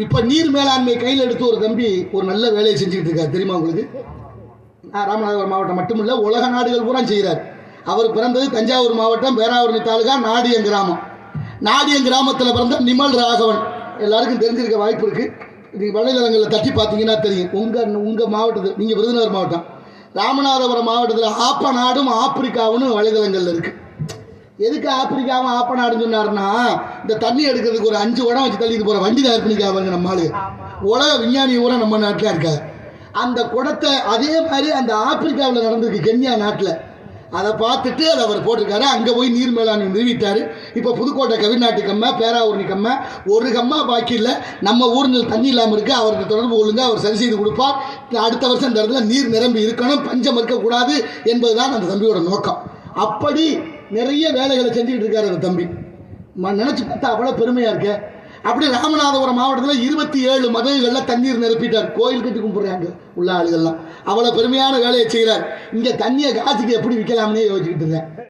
இப்போ நீர் மேலாண்மை கையில் எடுத்து ஒரு தம்பி ஒரு நல்ல வேலையை செஞ்சுக்கிட்டு இருக்கார். தெரியுமா உங்களுக்கு? நான் ராமநாதபுரம் மாவட்டம் மட்டுமில்ல உலக நாடுகள் பூரா செய்கிறார் அவர் பிறந்தது தஞ்சாவூர் மாவட்டம் பேராவூரணி தாலுகா நாடியம் கிராமம். நாடியம் கிராமத்தில் பிறந்த நிமல் ராகவன். எல்லாருக்கும் தெரிஞ்சிருக்க வாய்ப்பு இருக்குது நீங்கள் வலைதளங்களில் தட்டி பார்த்தீங்கன்னா தெரியும். உங்கள் உங்கள் மாவட்டத்தில் நீங்கள் விருதுநகர் மாவட்டம். ராமநாதபுரம் மாவட்டத்தில் ஆப்ப நாடும் ஆப்பிரிக்காவும் வலைதளங்களில் இருக்குது எதுக்கு ஆப்பிரிக்காவும் ஆப்பனாடுன்னு சொன்னாருன்னா இந்த தண்ணி எடுக்கிறதுக்கு ஒரு அஞ்சு உடம் வச்சு தள்ளிட்டு போகிற வண்டி தயார் பண்ணிக்காங்க நம்ம உலக விஞ்ஞானி பூரா நம்ம நாட்டில் இருக்காரு. அந்த குடத்தை அதே மாதிரி அந்த ஆப்பிரிக்காவில் நடந்திருக்கு கென்யா நாட்டில். அதை பார்த்துட்டு அதை அவர் போட்டிருக்காரு. அங்கே போய் நீர் மேலாண்மை நிறுவிட்டார். இப்போ புதுக்கோட்டை கவிநாட்டு கம்மா பேராவூரணி கம்மா ஒரு கம்மா பாக்கி இல்லை. நம்ம ஊரில் தண்ணி இல்லாமல் இருக்குது அவருக்கு தொடர்பு கொள்ளுங்க. அவர் சரி செய்து கொடுப்பார். அடுத்த வருஷம் இந்த இடத்துல நீர் நிரம்பி இருக்கணும். பஞ்சம் இருக்கக்கூடாது என்பதுதான் அந்த தம்பியோட நோக்கம். அப்படி நிறைய வேலைகளை செஞ்சுக்கிட்டு இருக்காரு அந்த தம்பி. ம- நினைச்சு பார்த்தா அவ்வளோ பெருமையாக இருக்க. அப்படி ராமநாதபுரம் மாவட்டத்தில் இருபத்தி ஏழு மதகுகளில் தண்ணீர் நிரப்பிட்டார். கோயில் கட்டி கும்பிட்றாங்க உள்ள ஆளுகள்லாம். அவ்வளோ பெருமையான வேலையை செய்கிறார் இங்கே தண்ணியை காசுக்கு எப்படி விற்கலாம்னே யோசிச்சுக்கிட்டு இருந்தேன்.